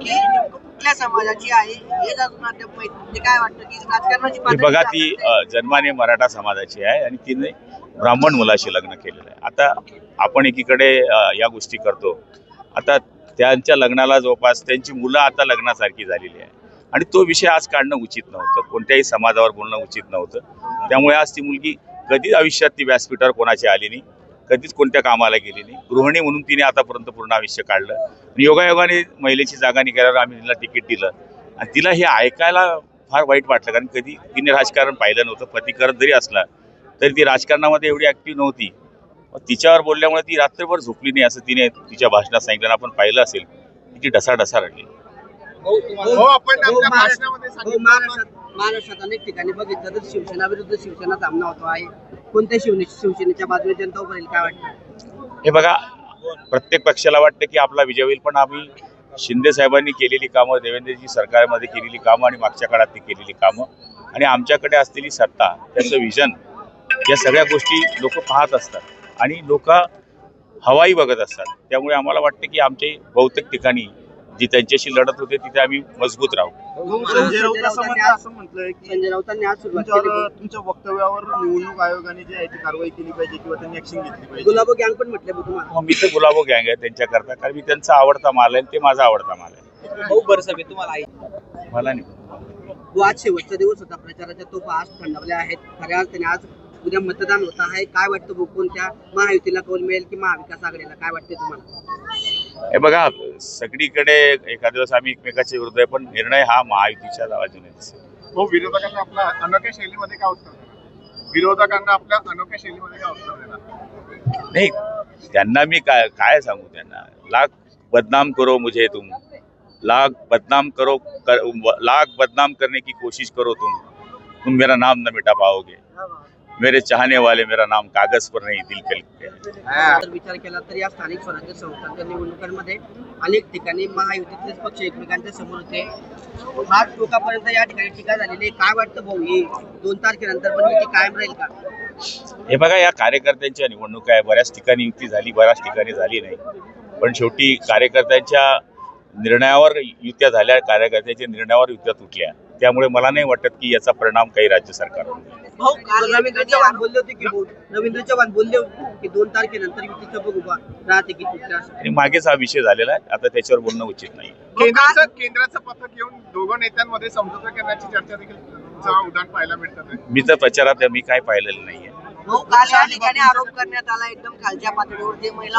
की कुठल्या समाजाची आहे हे अजून अद्याप माहीत नाही. ते काय वाटतं की राजकारणाची ही पातळी बघा ती. अ, जन्माने मराठा समाजाची आहे आणि तिने ब्राह्मण मुलाशी लग्न केलेलं आहे. आता आपण एकीकडे अ, या गोष्टी करतो. आता त्यांच्या लग्नाला जवळपास त्यांची मुलं आता लग्नासारखी झालेली आहे. आणि तो विषय आज काढणं उचित नव्हतं. कोणत्याही समाजावर बोलणं उचित नव्हतं. त्यामुळे आज ती मुलगी कधीच आयुष्यात ती व्यासपीठावर कोणाची आली नाही. कधीच कोणत्या कामाला गेली नाही. गृहिणी म्हणून तिने आतापर्यंत पूर्ण आयुष्य काढलं. आणि योगायोगाने महिलेची जागा निघाल्यावर आम्ही तिला तिकीट दिलं. आणि तिला हे ऐकायला फार वाईट वाटलं. कारण कधी तिने राजकारण पाहिलं नव्हतं. पती करत जरी असला तरी ती राजकारणामध्ये एवढी ऍक्टिव्ह नव्हती. तिच्यावर बोलल्यामुळे ती रात्रभर झोपली नाही असं तिने तिच्या भाषणात सांगितलं. आणि आपण पाहिलं असेल तिची ढसाढसा रडली. महाराष्ट्रात महाराष्ट्रात अनेक ठिकाणी बघितलं तर शिवसेना विरुद्ध शिवसेना सामना होतो आहे. कोणत्या शिवने शिवसेनेच्या बाजूने जनता उभं राहील काय वाटतं? हे बघा प्रत्येक पक्षाला वाटतं की आपला विजय होईल पण आम्ही शिंदे साहेबांनी केलेली कामं देवेंद्रजी सरकारमध्ये केलेली कामं आणि मागच्या काळातली केलेली कामं आणि आमच्याकडे असलेली सत्ता त्याचं विजन या सगळ्या गोष्टी लोक पाहत असतात आणि लोक हवाई बघत असतात. त्यामुळे आम्हाला वाटतं की आमचे बहुतेक ठिकाणी जी त्यांच्याशी लढत होते तिथे आम्ही मजबूत राहू. संजय राऊत संजय असं राऊतांनी आज- असं म्हटलंय की संजय राऊतांनी आज सुरुवात तुमच्या वक्तव्यावर निवडणूक आयोगाने जी आहे ती कारवाई केली पाहिजे किंवा त्यांनी ऍक्शन घेतली पाहिजे. गुलाबो गँग पण म्हटले मग मी तर गुलाबो गँग आहे त्यांच्याकरता. कारण मी त्यांचा आवडता माल आहे आणि ते माझा आवडता माल आहे. भाऊ बरसबे तुम्हाला आई. मला नाही. हो आज शेवटचा दिवस होता. प्रचाराच्या तोफा आज थंडावल्या आहेत. खऱ्या अर्थाने आज उद्या मतदान होत आहे. काय वाटतं कोणत्या महायुतीला कौल मिळेल की महाविकास आघाडीला? काय वाटते तुम्हाला? हे बघा सगळीकडे एखाद्या दिवस आम्ही एकमेकाच्या विरुद्ध आहे पण निर्णय हा महायुतीच्या दिसेल हो विरोधकांना आपल्या अनोख्या शैलीमध्ये काय उत्तर देणार? विरोधकांना आपल्या अनोख्या शैलीमध्ये काय उत्तर देणार? नाही त्यांना मी काय काय सांगू त्यांना? लाख बदनाम करो मुझे तुम. लाख बदनाम करो कर, लाख बदनाम करने की कोशिश करो तुम. तुम मेरा नाम न मिटा पाओगे. मेरे चाहने वाले मेरा नाम कागज पर नहीं दिल हैं। जर विचार केला तर या स्थानिक स्वराज्य संस्थांच्या निवडणुकांमध्ये अनेक ठिकाणी महायुतीतलेच पक्ष एकमेकांच्या समोर होते. आज टोकापर्यंत या ठिकाणी टीका झालेली. काय वाटतं भाऊ ही दोन तारखेनंतर पण युती कायम राहील का? हे बघा या कार्यकर्त्यांच्या निवडणुका आहे. बऱ्याच ठिकाणी युती झाली बऱ्याच ठिकाणी झाली नाही. पण शेवटी कार्यकर्त्यांच्या निर्णयावर युत्या झाल्या कार्यकर्त्यांच्या निर्णयावर युत्या तुटल्या. त्यामुळे मला नाही वाटत की याचा परिणाम काही राज्य. भाऊ काल रवींद्र चव्हाण बोलले होते की रवींद्र चव्हाण बोलले होते की दोन तारखेनंतर युतीचं बघू बा. राहते की कुठल्या आणि मागेच हा विषय झालेला आहे. आता त्याच्यावर बोलणं उचित नाही. केंद्राचं केंद्राचं पथक येऊन दोघं नेत्यांमध्ये समझोता करण्याची चर्चा देखील उदाहरण पाहायला मिळतात. मी तर प्रचारात मी काय पाहिलेलं नाहीये. भाऊ काल या ठिकाणी आरोप करण्यात आला एकदम खालच्या पातळीवर जे महिला